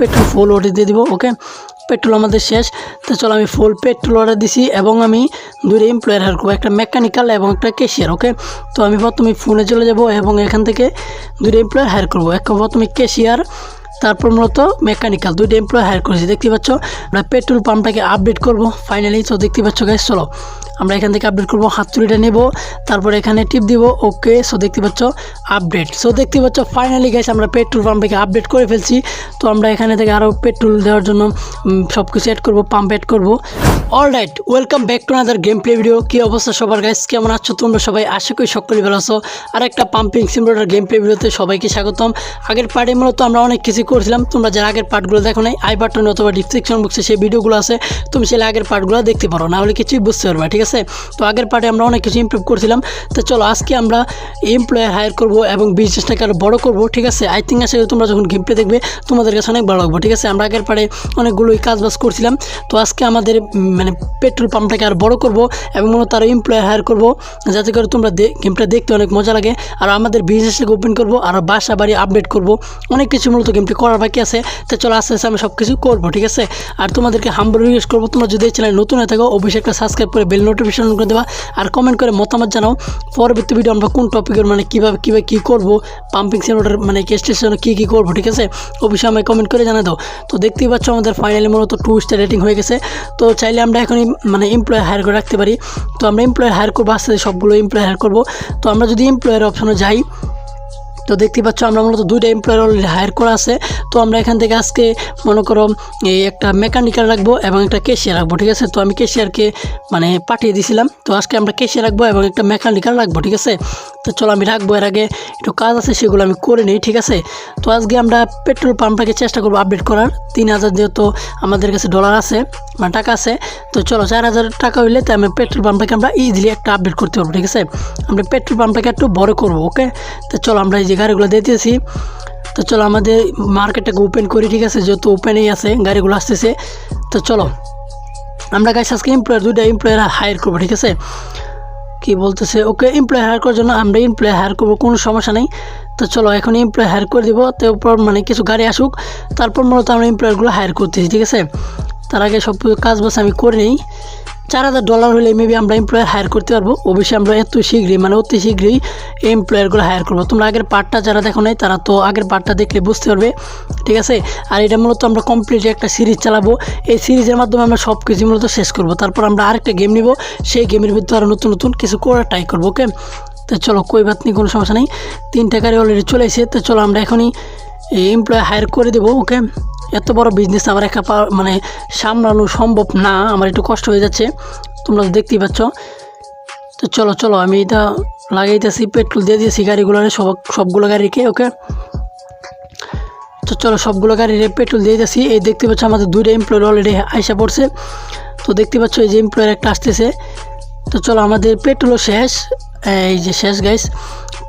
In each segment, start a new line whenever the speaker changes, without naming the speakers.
Petrol ফুল order দিয়ে দিব ওকে petrol আমাদের শেষ। তো চলো আমি ফুল পেট্রোল অর্ডার দিছি এবং আমি দুইটা এমপ্লয়ার হার করব, একটা মেকানিক্যাল এবং একটা ক্যাশিয়ার ওকে তো আমি প্রথমে ফোনে চলে যাব এবং এখান থেকে দুইটা এমপ্লয়ার হায়ার করব। একটা প্রথমে ক্যাশিয়ার তারপর মূলত মেকানিক্যাল দুইটা এমপ্লয় হায়ার করেছি। দেখতে পাচ্ছ, আমরা পেট্রোল পাম্পটাকে আপডেট করব ফাইনালি তো দেখতে পাচ্ছ গাইস চলো। আমরা এখান থেকে আপডেট করব হাতুড়িটা নেব, তারপর এখানে টিপ দিব ওকে সো দেখতে পাচ্ছ আপডেট সো দেখতে পাচ্ছ ফাইনালি গাইস আমরা পেট্রোল পাম্পটাকে আপডেট করে ফেলছি। তো আমরা এখানে থেকে আরও পেট্রোল দেওয়ার জন্য সব কিছু অ্যাড করব পাম্প অ্যাড করব। All right welcome back to another game play video কী অবস্থা সবার গাইস কেমন আছো তোমরা সবাই? আশা করি সকলেই ভালো আছো। আর একটা পাম্পিং সিমুলেটার গেম প্লে ভিডিওতে সবাইকে স্বাগতম। আগের পার্টে মূলত আমরা অনেক কিছু করছিলাম। তোমরা যারা আগের পার্টগুলো দেখো নাই আই বাটনে অথবা ডিসক্রিপশন বক্সে সেই ভিডিওগুলো আছে। তুমি সেটা আগের পার্টগুলো দেখতে পারো। না হলে কিছুই বুঝতে পারবে ঠিক আছে? তো আগের পার্টে আমরা অনেক কিছু ইমপ্রুভ করছিলাম। তো চলো, আজকে আমরা এমপ্লয়ার হায়ার করব এবং বিজনেসটাকে আরও বড় করব, ঠিক আছে? আই থিঙ্ক আসলে তোমরা যখন গেম প্লে দেখবে, তোমাদের কাছে অনেক ভালো লাগবে, ঠিক আছে? আমরা আগের পার্টে অনেকগুলোই কাজ বাজ করছিলাম। তো আজকে আমাদের মানে পেট্রোল পাম্পটাকে আর বড় করব এবং মূলত আরও এমপ্লয়ার হায়ার করব, যাতে করে তোমরা গেমটা দেখতে অনেক মজা লাগে। আর আমাদের বিজনেসটাকে ওপেন করব, আর বাসা বাড়ি আপডেট করব। অনেক কিছু মূলত গেমটি করার বাকি আছে। তো চলো, আস্তে আস্তে আমি সব কিছু করব, ঠিক আছে? আর তোমাদেরকে হাম্বল রিকোয়েস্ট করব, তোমরা যদি চ্যানেল নতুন হয়ে থাকো, অবশ্যই একটা সাবস্ক্রাইব করে বেল নোটিফিকেশন করে দেওয়া আর কমেন্ট করে মতামত জানাও। পরবর্তী ভিডিও আমরা কোন টপিকের মানে কীভাবে কীভাবে কী করব পাম্পিং সেন্টার মানে স্টেশন কী কী করব, ঠিক আছে? ও বিষয়ে আমায় কমেন্ট করে জানা দাও। তো দেখতেই পাচ্ছ আমাদের ফাইনালি মূলত টু স্টার রেটিং হয়ে গেছে। তো চাইলে আমরা এখনই মানে এমপ্লয় হায়ার করে রাখতে পারি। তো আমরা এমপ্লয় হায়ার করব, আস্তে সবগুলো এমপ্লয় হায়ার করব। তো আমরা যদি এমপ্লয়ের অপশনে যাই তো দেখতে পাচ্ছ, আমরা মূলত দুইটা এমপ্লয়ার অলরেডি হায়ার করা আছে। তো আমরা এখান থেকে আজকে, মনে করো, এই একটা মেকানিক্যাল রাখব এবং একটা কেশিয়ার রাখব, ঠিক আছে? তো আমি কেশিয়ারকে মানে পাঠিয়ে দিয়েছিলাম তো আজকে আমরা কেশিয়ার রাখব এবং একটা মেকানিক্যাল রাখব, ঠিক আছে? তো চলো, আমি রাখব। এর আগে একটু কাজ আছে, সেগুলো আমি করে নিই, ঠিক আছে? তো আজকে আমরা পেট্রোল পাম্পটাকে চেষ্টা করব আপডেট করার। তিন হাজার যেহেতু আমাদের কাছে ডলার আছে মানে টাকা আছে, তো চলো, চার হাজার টাকা হইলে তো আমি পেট্রোল পাম্পটাকে আমরা ইজিলি একটা আপডেট করতে পারব, ঠিক আছে? আমরা পেট্রোল পাম্পটাকে একটু বড় করব ওকে তো চলো, আমরা এই যে গাড়িগুলো দিতেছি। তো চলো আমাদের মার্কেটটাকে ওপেন করি, ঠিক আছে? যেহেতু ওপেনেই আছে, গাড়িগুলো আসতেছে। তো চলো, আমরা গাছ আজকে এমপ্লয়ার দুইটা এমপ্লয়ার হায়ার করব, ঠিক আছে? কি বলতেছে? ওকে এমপ্লয় হায়ার করার জন্য আমরা এমপ্লয় হায়ার করব, কোনো সমস্যা নেই। তো চলো, এখন এমপ্লয় হায়ার করে দেবো। তারপর মানে কিছু গাড়ি আসুক। তারপর মূলত আমরা এমপ্লয়ারগুলো হায়ার করতেছি, ঠিক আছে? তার আগে সব কাজ বাস আমি করে নিই। চার হাজার ডলার হলে মেবি আমরা এমপ্লয়ার হায়ার করতে পারব। অবশ্যই আমরা এত শীঘ্রই মানে অতি শীঘ্রই এমপ্লয়ারগুলো হায়ার করব। তোমরা আগের পার্টটা যারা দেখো নাই, তারা তো আগের পার্টটা দেখলে বুঝতে পারবে, ঠিক আছে? আর এটা মূলত আমরা কমপ্লিট একটা সিরিজ চালাবো। এই সিরিজের মাধ্যমে আমরা সব কিছু মূলত শেষ করব। তারপর আমরা আরেকটা গেম নিব। সেই গেমের ভিতরে আরও নতুন নতুন কিছু করার ট্রাই করব ওকে তো চলো, কই বাত নেই, কোনো সমস্যা নেই। তিনটা গাড়ি অলরেডি চলে এসে তো চলো আমরা এখনই এমপ্লয় হায়ার করে দেবো ওকে এত বড় বিজনেস আমার একা মানে সামলানো সম্ভব না, আমার একটু কষ্ট হয়ে যাচ্ছে। তোমরা দেখতেই পাচ্ছ। তো চলো চলো, আমি এটা লাগাইতেছি পেট্রোল দিয়ে দিয়েছি গাড়িগুলো, সব, সবগুলো গাড়িকে, ওকে? তো চলো, সবগুলো গাড়ির পেট্রোল দিয়ে দিয়েছি এই দেখতে পাচ্ছ আমাদের দুইটা এমপ্লয়ার অলরেডি আইসা পড়ছে। তো দেখতে পাচ্ছ এই যে এমপ্লয়ার একটা আসতেছে। তো চলো, আমাদের পেট্রোলও শেষ। এই যে শেষ গাইস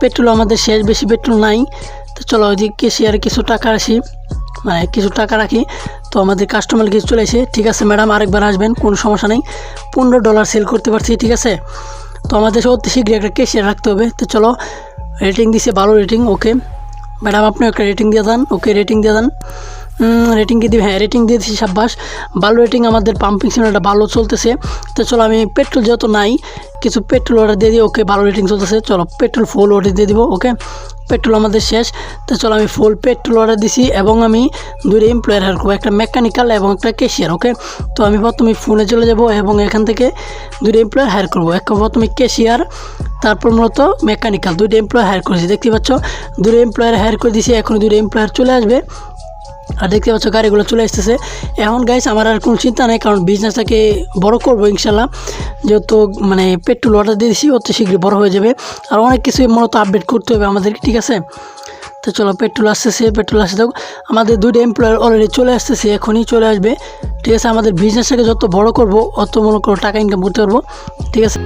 পেট্রোল আমাদের শেষ, বেশি পেট্রোল নাই। তো চলো ওই যে কেশিয়ারে কিছু টাকা আসি মানে কিছু টাকা রাখি। তো আমাদের কাস্টমার কিছু চলে এসে ঠিক আছে ম্যাডাম আরেকবার আসবেন, কোনো সমস্যা নেই। পনেরো ডলার সেল করতে পারছি, ঠিক আছে? তো আমাদের অতি শীঘ্রই একটা ক্যাশিয়ার রাখতে হবে। তো চলো রেটিং দিছে, ভালো রেটিং ওকে ম্যাডাম আপনি একটা রেটিং দিয়ে দেন ওকে রেটিং দিয়ে দেন। রেটিং দিয়ে দিবি? হ্যাঁ রেটিং দিয়ে দিচ্ছি সাব্বাস ভালো রেটিং আমাদের পাম্পিং সিলিন্ডারটা ভালো চলতেছে। তো চলো আমি পেট্রোল যেহেতু নাই, কিছু পেট্রোল অর্ডার দিয়ে দিই ওকে ভালো রেটিং চলতেছে। চলো পেট্রোল ফুল অর্ডার দিয়ে দিব ওকে পেট্রোল আমাদের শেষ। তো চলো আমি ফুল পেট্রোল অর্ডার দিছি এবং আমি দুইটা এমপ্লয়ার হায়ার করব, একটা মেকানিক্যাল এবং একটা ক্যাশিয়ার ওকে তো আমি প্রথমে ফোনে চলে যাব এবং এখান থেকে দুইটা এমপ্লয়ার হায়ার করব। একটা প্রথমে ক্যাশিয়ার তারপর মূলত মেকানিক্যাল দুইটা এমপ্লয়ার হায়ার করেছি, দেখতে পাচ্ছ? দুটো এমপ্লয়ার হায়ার করে দিয়েছি এখন দুইটা এমপ্লয়ার চলে আসবে। আর দেখতে পাচ্ছ গাড়িগুলো চলে আসতেছে। এখন গাইস আমার আর কোনো চিন্তা নেই, কারণ বিজনেসটাকে বড় করব ইনশাল্লাহ। যেহেতু মানে পেট্রোল অর্ডার দিয়ে দিয়েছি অত শীঘ্রই বড় হয়ে যাবে। আর অনেক কিছু মূলত আপডেট করতে হবে আমাদেরকে, ঠিক আছে? তো চলো পেট্রোল আসতেছে পেট্রোল আসতে থাকুক। আমাদের দুইটা এমপ্লয়ার অলরেডি চলে আসতেছে, এখনই চলে আসবে। ঠিক আছে, আমাদের বিজনেসটাকে যত বড় করব, অত করো টাকা ইনকাম করতে পারব। ঠিক আছে?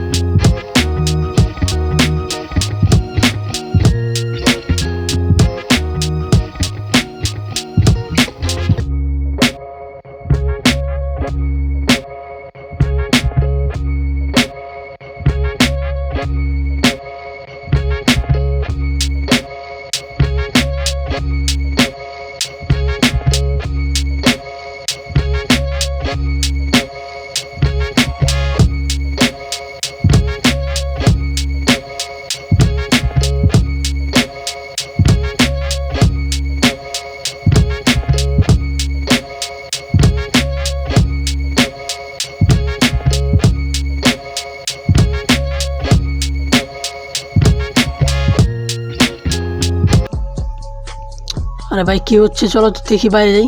আরে ভাই কি হচ্ছে? চলো তো দেখি বাইরে যাই।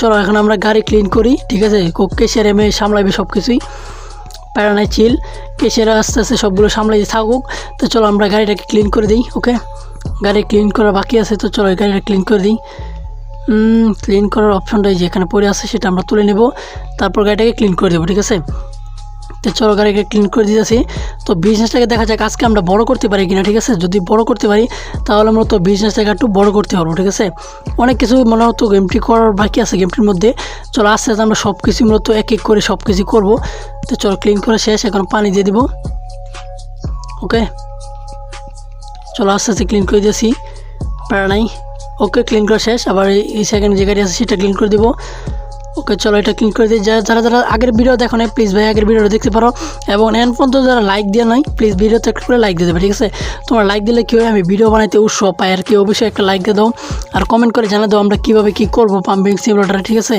চলো, এখন আমরা গাড়ি ক্লিন করি, ঠিক আছে? কেসের এমে সামলাবে সব কিছুই প্যারা নাই চিল কেসের আস্তে আস্তে সবগুলো সামলাই থাকুক। তো চলো, আমরা গাড়িটাকে ক্লিন করে দিই ওকে গাড়ি ক্লিন করা বাকি আছে, তো চলো গাড়িটা ক্লিন করে দিই। ক্লিন করার অপশনটা যেখানে পড়ে আছে, সেটা আমরা তুলে নেব। তারপর গাড়িটাকে ক্লিন করে দেবো, ঠিক আছে? তো চলো গাড়িকে ক্লিন করে দিতেছি। তো বিজনেসটাকে দেখা যাক আজকে আমরা বড় করতে পারি কিনা, ঠিক আছে? যদি বড় করতে পারি, তাহলে আমরা তো বিজনেসটাকে একটু বড় করতে পারব, ঠিক আছে? অনেক কিছু মনে হতো গেমটি করার বাকি আছে গেমটির মধ্যে। চলো আস্তে আস্তে আমরা সব কিছু মূলত এক এক করে সব কিছু করব। তো চলো ক্লিন করে শেষ, এখন পানি দিয়ে দিব। ওকে চলো আস্তে আস্তে ক্লিন করে দিয়েছি প্যারা নাই। ওকে ক্লিন করা শেষ। আবার এই- এই সেকেন্ড যে গাড়ি আছে, সেটা ক্লিন করে দিব। ওকে, চলো এটা ক্লিক করে দিই। যারা যারা আগের ভিডিও দেখো নাই প্লিজ ভাই, আগের ভিডিওটা দেখতে পারো। এবং এন পর্যন্ত যারা লাইক দিয়ে নাই প্লিজ ভিডিওতে একটু করে লাইক দিয়ে দেবে, ঠিক আছে? তোমার লাইক দিলে কী হয়, আমি ভিডিও বানাইতে উৎসব পাই, আর কি, অবশ্যই একটা লাইক দিয়ে দাও। আর কমেন্ট করে জানা দাও আমরা কীভাবে কী করব পাম্পিং সিমুলেটারে ঠিক আছে?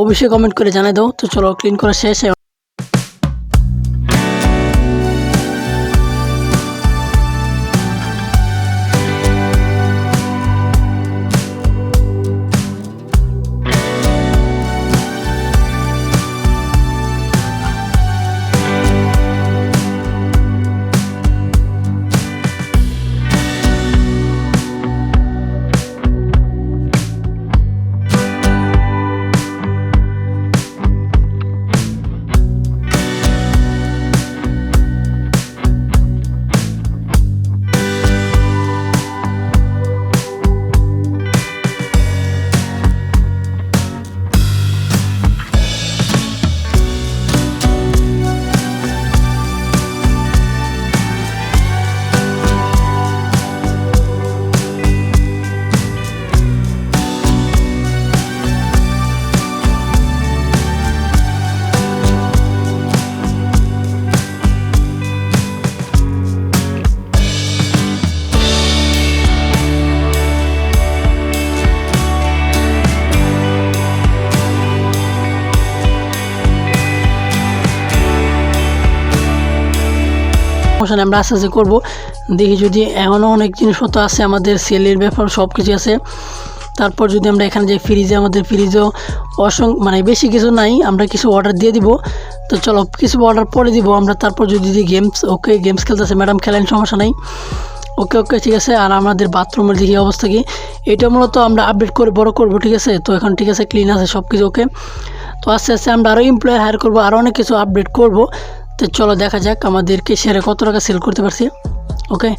অবশ্যই কমেন্ট করে জানিয়ে দাও। তো চলো ক্লিন করা শেষ। প্রমোশন আমরা আস্তে আস্তে করব। দেখি যদি এমনও অনেক জিনিসপত্র আছে আমাদের সেলের ব্যাপার সব কিছু আছে। তারপর যদি আমরা এখানে যে ফ্রিজে আমাদের ফ্রিজেও অসং মানে বেশি কিছু নাই, আমরা কিছু অর্ডার দিয়ে দিব। তো চলো, কিছু অর্ডার পরে দিব আমরা। তারপর যদি গেমস ওকে গেমস খেলতেছে ম্যাডাম খেলেন, সমস্যা নাই। ওকে ওকে ঠিক আছে। আর আমাদের বাথরুমের দিকে অবস্থা কি? এটা মূলত আমরা আপডেট করে বড় করব, ঠিক আছে? তো এখন ঠিক আছে ক্লিন আছে সব কিছু ওকে তো আস্তে আস্তে আমরা আরও এমপ্লয়ার হায়ার করব আরও অনেক কিছু আপডেট করব। তো চলো দেখা যাক আমাদেরকে শেয়ারে কত টাকা সেল করতে পারছি। ওকে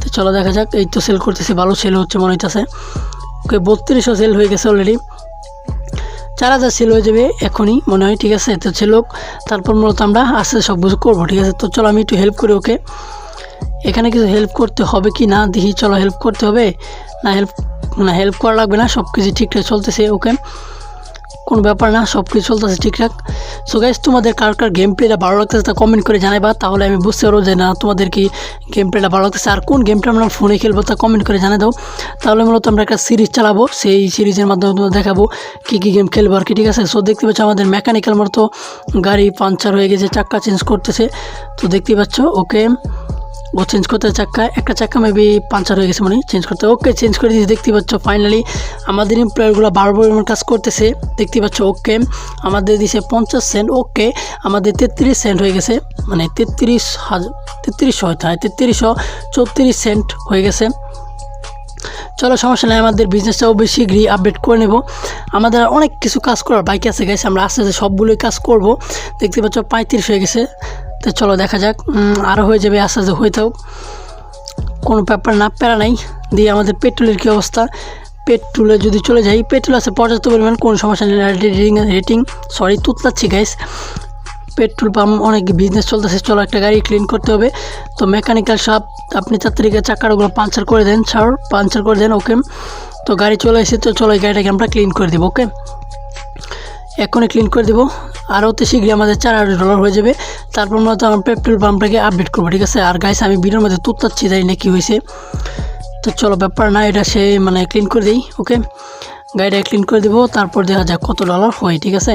তো চলো দেখা যাক, এই তো সেল করতেছি, ভালো সেল হচ্ছে মনে হইতেছে। ওকে বত্রিশশো সেল হয়ে গেছে অলরেডি চার হাজার সেল হয়ে যাবে এখনই মনে হয়, ঠিক আছে? তো সেল হোক, তারপর মূলত আমরা আস্তে সব কিছু করব, ঠিক আছে? তো চলো আমি একটু হেল্প করি ওকে এখানে কিছু হেল্প করতে হবে কি না? দেখি, চলো হেল্প করতে হবে? না হেল্প না হেল্প করা লাগবে না সব কিছু ঠিকঠাক চলতেছে ওকে কোনো ব্যাপার না সব কিছু চলতেছে ঠিকঠাক। সো গাইজ তোমাদের কার কার গেম প্লেটা ভালো লাগতেছে তা কমেন্ট করে জানাবা তাহলে আমি বুঝতে পারব যে না, তোমাদের কি গেম প্লেটা ভালো লাগতেছে। আর কোন গেমটা আমরা ফোনে খেলব তা কমেন্ট করে জানিয়ে দাও। তাহলে মূলত আমরা একটা সিরিজ চালাবো, সেই সিরিজের মাধ্যমে তোমাদের দেখাবো কী কী গেম খেলব আর কি, ঠিক আছে? সো দেখতে পাচ্ছ আমাদের মেকানিক্যাল মতো গাড়ি পাঞ্চার হয়ে গেছে চাক্কা চেঞ্জ করতেছে। তো দেখতে পাচ্ছ ওকে ও চেঞ্জ করতে চাক্কা, একটা চাক্কা মেবি পাঞ্চার হয়ে গেছে মানে চেঞ্জ করতে। ওকে চেঞ্জ করে দিয়েছে, দেখতে পাচ্ছ ফাইনালি আমাদের এমপ্লয়ারগুলো বারবার এমন কাজ করতেছে, দেখতে পাচ্ছ ওকে আমাদের দিছে পঞ্চাশ সেন্ট ওকে আমাদের তেত্রিশ সেন্ট হয়ে গেছে মানে তেত্রিশ হাজার তেত্রিশশো হয়তো হয় তেত্রিশশো চৌত্রিশ সেন্ট হয়ে গেছে। চলো, সমস্যা নেই, আমাদের বিজনেসটাও বেশি শীঘ্রই আপডেট করে নেব। আমাদের অনেক কিছু কাজ করার বাইক আছে গেছে আমরা আস্তে আস্তে সবগুলোই কাজ করব। দেখতে পাচ্ছ, পঁয়ত্রিশ হয়ে গেছে। তো চলো দেখা যাক। আরও হয়ে যাবে আস্তে আস্তে হয়ে থাকুক কোনো ব্যাপার না, প্যারা নাই। দিয়ে আমাদের পেট্রোলের কী অবস্থা? পেট্রোলে যদি চলে যাই, পেট্রোল আছে পর্যাপ্ত পরিমাণ, কোনো সমস্যা নেই। রেটিং রেটিং সরি তুতলাচ্ছি গাইস পেট্রোল পাম্প অনেক বিজনেস চলতেছে। চলো একটা গাড়ি ক্লিন করতে হবে। তো মেকানিক্যাল শপ আপনি চার তারিখে চাকারগুলো পাঞ্চার করে দেন, ছাড় পাঞ্চার করে দেন ওকে তো গাড়ি চলে এসে তো চলো এই গাড়িটাকে আমরা ক্লিন করে দেবো ওকে এখনই ক্লিন করে দেবো। আর অতি শীঘ্রই আমাদের চার হাজার ডলার হয়ে যাবে। তারপর মূলত আমরা পেট্রোল পাম্পটাকে আপডেট করব, ঠিক আছে? আর গাইস আমি ভিডিওর মধ্যে তুত্তাচ্ছি জানি না কী হয়েছে। তো চলো, ব্যাপার না, এটা সে মানে ক্লিন করে দিই, ওকে? গাড়িটা ক্লিন করে দেবো, তারপর দেখা যাক কত ডলার হয়, ঠিক আছে?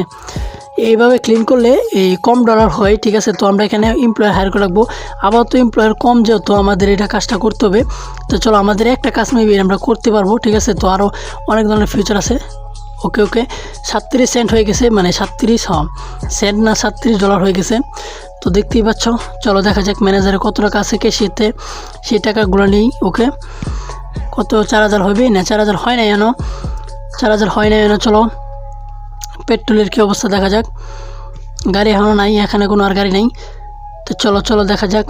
এইভাবে ক্লিন করলে এই কম ডলার হয়, ঠিক আছে? তো আমরা এখানে এমপ্লয়ার হায়ার করে রাখব। আবার তো এমপ্লয়ার কম, যেহেতু আমাদের এটা কাজটা করতে হবে। তো চলো, আমাদের একটা কাজ মেবি আমরা করতে পারব, ঠিক আছে? তো আরও অনেক ধরনের ফিউচার আছে। ওকে ওকে। সাতত্রিশ সেন্ট হয়ে গেছে মানে সাতত্রিশ হ সেন্ট না সাতত্রিশ ডলার হয়ে গেছে। তো দেখতেই পাচ্ছ, চলো দেখা যাক ম্যানেজারে কত টাকা আছে কে সেতে সেই টাকাগুলো নেই, ওকে। কত, চার হাজার হবে না? চার হাজার হয় না এনো চার হাজার হয় না এনো চলো। পেট্রোলের কী অবস্থা দেখা যাক। গাড়ি এখনও নাই, এখানে কোনো আর গাড়ি নেই। তো চলো চলো দেখা যাক।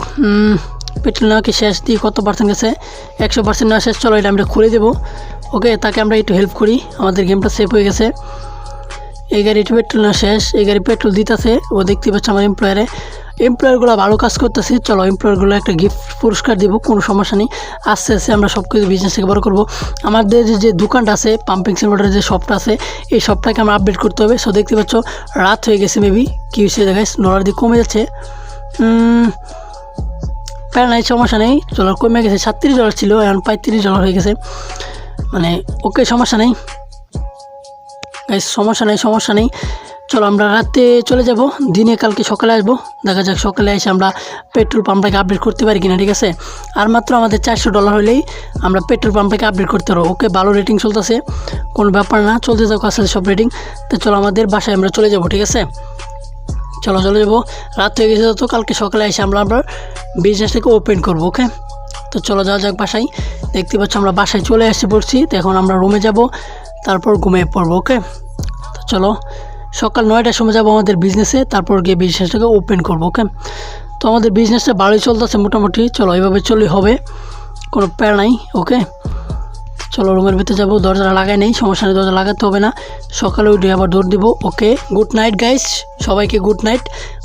পেট্রোল নেওয়া কি শেষ? দিয়ে কত পার্সেন্ট গেছে? একশো পার্সেন্ট নেওয়া শেষ। চলো এটা আমরা খুলে দেবো। ওকে, তাকে আমরা একটু হেল্প করি। আমাদের গেমটা সেভ হয়ে গেছে। এই গাড়িটা পেট্রোল না শেষ। এই গাড়ি পেট্রোল দিতেছে। ও দেখতে পাচ্ছে আমার এমপ্লয়ারে এমপ্লয়ারগুলো ভালো কাজ করতেছে। চলো এমপ্লয়ারগুলো একটা গিফট পুরস্কার দিব, কোনো সমস্যা নেই। আস্তে আস্তে আমরা সব কিছু বিজনেসটাকে বড় করব। আমাদের যে- দোকানটা আছে পাম্পিং সিমেন্টের যে শপটা আছে, এই শপটাকে আমরা আপডেট করতে হবে। সো দেখতে পাচ্ছ, রাত হয়ে গেছে মেবি কী হয়েছে দেখায় ডলার দিয়ে কমে যাচ্ছে। প্যারা নাই সমস্যা নেই। ডলার কমে গেছে। সাতত্রিশ ডলার ছিল, এখন পঁয়ত্রিশ ডলার হয়ে গেছে। মানে ওকে সমস্যা নেই। সমস্যা নেই সমস্যা নেই। চলো আমরা রাতে চলে যাব। দিনে কালকে সকালে আসব। দেখা যাক সকালে এসে আমরা পেট্রোল পাম্পটাকে আপডেট করতে পারি কিনা, ঠিক আছে? আর মাত্র আমাদের চারশো ডলার হলেই আমরা পেট্রোল পাম্পটাকে আপডেট করতে পারব। ওকে ভালো রেটিং চলতেছে। কোনো ব্যাপার না, চলতে থাকুক আসলে সব রেটিং তো চলো আমাদের বাসায় আমরা চলে যাব, ঠিক আছে? চলো, চলে যাব। রাত হয়ে গেছে তো, কালকে সকালে এসে আমরা আমরা বিজনেসটাকে ওপেন করব ওকে তো চলো যাওয়া যাক বাসায়। দেখতে পাচ্ছ আমরা বাসায় চলে এসে পড়ছি। তো এখন আমরা রুমে যাব, তারপর ঘুমিয়ে পড়ব ওকে তো চলো, সকাল নয়টার সময় যাব আমাদের বিজনেসে তারপর গিয়ে বিজনেসটাকে ওপেন করব ওকে তো আমাদের বিজনেসটা ভালোই চলতেছে মোটামুটি। চলো এইভাবে চলে হবে, কোনো প্যারা নাই ওকে চলো রুমের ভিতরে যাব দরজা লাগাই নেই, সমস্যা নেই, দরজা লাগাতে হবে না। সকালে উঠে আবার দৌড় দিব। ওকে গুড নাইট গাইস সবাইকে গুড নাইট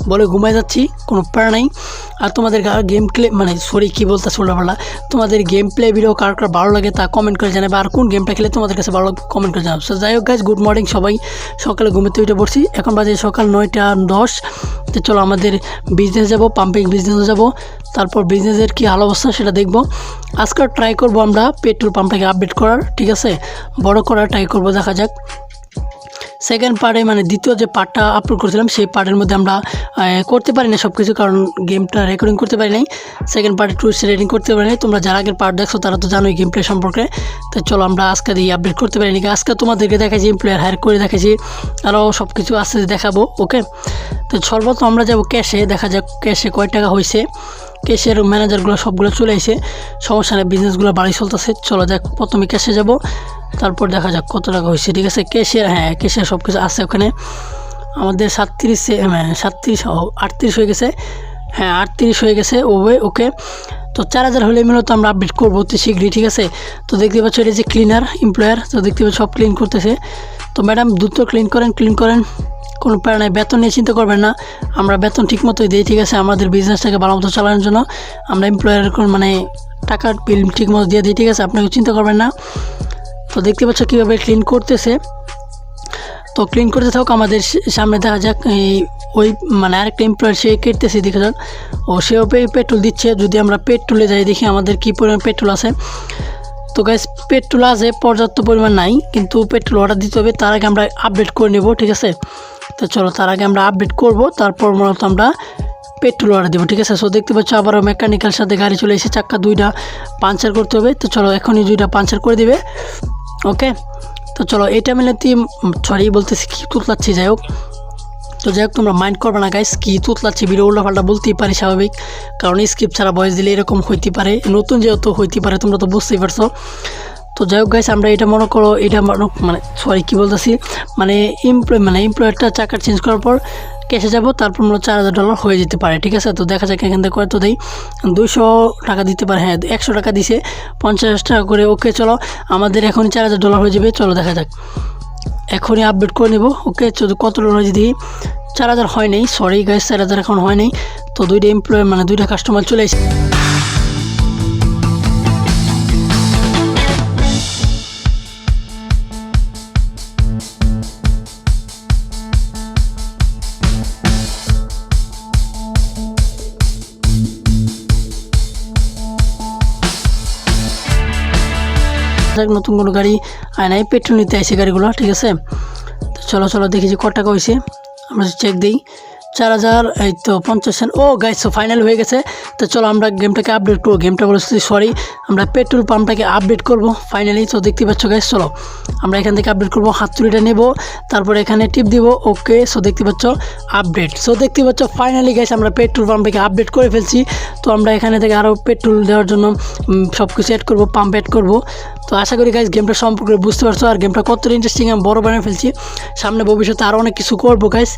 বলে ঘুমায় যাচ্ছি, কোনো প্যারা নাই। আর তোমাদের গেম প্লে মানে সরি কী বলতে ছোটোবেলা তোমাদের গেম প্লে ভিডিও কার কার ভালো লাগে তা কমেন্ট করে জানাবে। আর কোন গেমটা খেলে তোমাদের কাছে ভালো লাগে কমেন্ট করে জানাবে। যাই হোক গাইজ গুড মর্নিং সবাই। সকালে ঘুমেতে উঠে পড়ছি। এখন বাজে সকাল নয়টা দশ। তো চলো আমাদের বিজনেস যাব পাম্পিং বিজনেসে যাব। তারপর বিজনেসের কি হাল অবস্থা সেটা দেখব। আজকে ট্রাই করব আমরা পেট্রোল পাম্পটাকে আপডেট করার, ঠিক আছে? বড় করার ট্রাই করব, দেখা যাক। সেকেন্ড পার্টে মানে দ্বিতীয় যে পার্টটা আপলোড করেছিলাম, সেই পার্টের মধ্যে আমরা করতে পারি না সব কিছু কারণ গেমটা রেকর্ডিং করতে পারি নাই। সেকেন্ড পার্টে টুরিস্ট রেডিং করতে পারি নাই। তোমরা যারা আগের পার্ট দেখছ, তারা তো জানোই গেম প্লে সম্পর্কে। তো চলো আমরা আজকে দিয়ে আপডেট করতে পারিনি আজকে তোমাদেরকে দেখাচ্ছি প্লেয়ার হায়ার করে দেখাচ্ছি আরও সব কিছু আস্তে দেখাবো ওকে তো সর্বত আমরা যাব ক্যাশে দেখা যাক ক্যাশে কয় টাকা হয়েছে ক্যাশের ম্যানেজারগুলো সবগুলো চলে এসে সমস্যা নেই বিজনেসগুলো বাড়ি চলতেছে। চলো যাক, প্রথমে ক্যাশে যাব। তারপর দেখা যাক কত টাকা হয়েছে। ঠিক আছে ক্যাশের হ্যাঁ ক্যাশের সব কিছু আছে ওখানে। আমাদের সাতত্রিশে সাতত্রিশ আটত্রিশ হয়ে গেছে। হ্যাঁ আটত্রিশ হয়ে গেছে ওবে ওকে। তো চার হাজার হলে মূলত আমরা আপডেট করব অতি শীঘ্রই, ঠিক আছে? তো দেখতে পাচ্ছ এটা যে ক্লিনার এমপ্লয়ার তো দেখতে পাচ্ছ সব ক্লিন করতেছে। তো ম্যাডাম দ্রুত ক্লিন করেন ক্লিন করেন। কোনো প্যারা নাই, বেতন নিয়ে চিন্তা করবেন না। আমরা বেতন ঠিক মতোই দিই, ঠিক আছে? আমাদের বিজনেসটাকে ভালো মতো চালানোর জন্য। আমরা এমপ্লয়ার মানে টাকার বিল ঠিক মতো দিয়ে দিই, ঠিক আছে? আপনাকে চিন্তা করবেন না। তো দেখতে পাচ্ছ কীভাবে ক্লিন করতেছে। তো ক্লিন করতে থাকুক, আমাদের সামনে দেখা যাক, এই ওই মানে আরেকটা এমপ্লয়ার সে কেটতেছে, দেখে যাক। ও সেও পেট্রোল দিচ্ছে, যদি আমরা পেট্রোলে যাই, দেখি আমাদের কী পরিমাণ পেট্রোল আছে। তো গ্যাস পেট্রোল আছে, পর্যাপ্ত পরিমাণ নাই, কিন্তু পেট্রোল অর্ডার দিতে হবে, তার আগে আমরা আপডেট করে নেব, ঠিক আছে? তো চলো, তার আগে আমরা আপডেট করব, তারপর মূলত আমরা পেট্রোল অর্ডার দেবো, ঠিক আছে? সো দেখতে পাচ্ছ, আবারও মেকানিক্যাল সাথে গাড়ি চলে এসে চাক্কা দুইটা পাঞ্চার করতে হবে। তো চলো, এখনই দুইটা পাঞ্চার করে দিবে। ওকে? তো চলো এটা মিলে তুই সরি বলতেছি, কি তুতলাচ্ছি, যাই হোক। তো যাই হোক, তোমরা মাইন্ড করবে না গাইস কি তুতলাচ্ছি ভিডিও উল্টাপাল্টা বলতেই পারি, স্বাভাবিক। কারণ স্ক্রিপ্ট ছাড়া বয়স দিলে এরকম হইতে পারে, নতুন যেহেতু হইতে পারে, তোমরা তো বুঝতেই পারছ। তো যাই হোক গাইস আমরা এটা মনে করো, এটা মানে সরি কী বলতেছি? মানে এমপ্লয় মানে এমপ্লয়ারটা চাকার চেঞ্জ করার পর ক্যাশে যাব, তারপর মূলত চার হাজার ডলার হয়ে যেতে পারে, ঠিক আছে? তো দেখা যাক এখান থেকে কত দেয় দুইশো টাকা দিতে পারে হ্যাঁ একশো টাকা দিছে, পঞ্চাশ টাকা করে, ওকে, চলো। আমাদের এখনই চার হাজার ডলার হয়ে যাবে, চলো দেখা যাক। এখনই আপডেট করে নেব, ওকে? কত ডলার যদি চার হাজার হয় নাই সরি গাইস চার হাজার এখন হয় নাই। তো দুইটা এমপ্লয় মানে দুইটা কাস্টমার চলে এসেছে। যাক নতুন কোনো গাড়ি আয় নাই পেট্রোল নিতে আসে গাড়িগুলো, ঠিক আছে? তো চলো চলো, দেখি যে ক টাকা হয়েছে আমরা চেক দিই। চার হাজার, এই তো পঞ্চাশ ও গাইস ফাইনাল হয়ে গেছে। তো চলো আমরা গেমটাকে আপডেট করব। গেমটা বলেছি সরি আমরা পেট্রোল পাম্পটাকে আপডেট করব ফাইনালি তো দেখতে পাচ্ছ গাইস চলো। আমরা এখান থেকে আপডেট করব হাতুড়িটা নেব, তারপরে এখানে টিপ দিব ওকে সো দেখতে পাচ্ছ আপডেট সো দেখতে পাচ্ছ ফাইনালি গাইস আমরা পেট্রোল পাম্পটাকে আপডেট করে ফেলছি। তো আমরা এখানে থেকে আরও পেট্রোল দেওয়ার জন্য সব কিছু অ্যাড করব পাম্প অ্যাড করব। তো আশা করি গাইজ গেমটা সম্পর্কে বুঝতে পারছ, আর গেমটা কতটা ইন্টারেস্টিং আমি বড় বানিয়ে ফেলছি। সামনে ভবিষ্যতে আরও অনেক কিছু করব গাইজ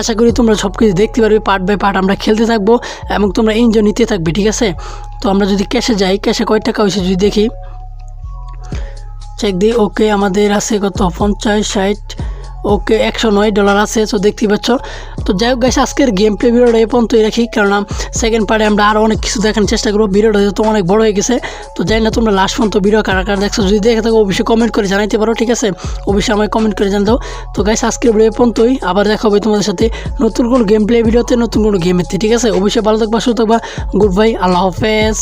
আশা করি তোমরা সব কিছু দেখতে পারবে পার্ট বাই পার্ট আমরা খেলতে থাকব এবং তোমরা এনজয় নিতে থাকবে, ঠিক আছে? তো আমরা যদি ক্যাশে যাই ক্যাশে কয় টাকা হয়েছে যদি দেখি? চেক দিই ওকে আমাদের আছে কত? পঞ্চাশ, ষাট ওকে একশো নয় ডলার আছে, তো দেখতেই পাচ্ছ। তো যাই হোক গাইস আজকের গেম প্লে ভিডিওটা এই পর্যন্তই রাখি কারণ সেকেন্ড পার্টে আমরা আরও অনেক কিছু দেখানোর চেষ্টা করব। ভিডিওটা যেহেতু অনেক বড় হয়ে গেছে, তো জানি না তোমরা লাস্ট পর্যন্ত ভিডিও কারা কারা দেখছ, যদি দেখে থাকো অবশ্যই কমেন্ট করে জানাইতে পারো, ঠিক আছে? অবশ্যই আমায় কমেন্ট করে জানাও। তো গাইস আজকের ভিডিও এই পর্যন্তই, আবার দেখা হবে তোমাদের সাথে নতুন কোনো গেম প্লে ভিডিওতে, নতুন কোনো গেমের ঠিক আছে? অবশ্যই ভালো থাকবা, সুস্থ থাকবা গুড বাই আল্লাহ হাফেজ।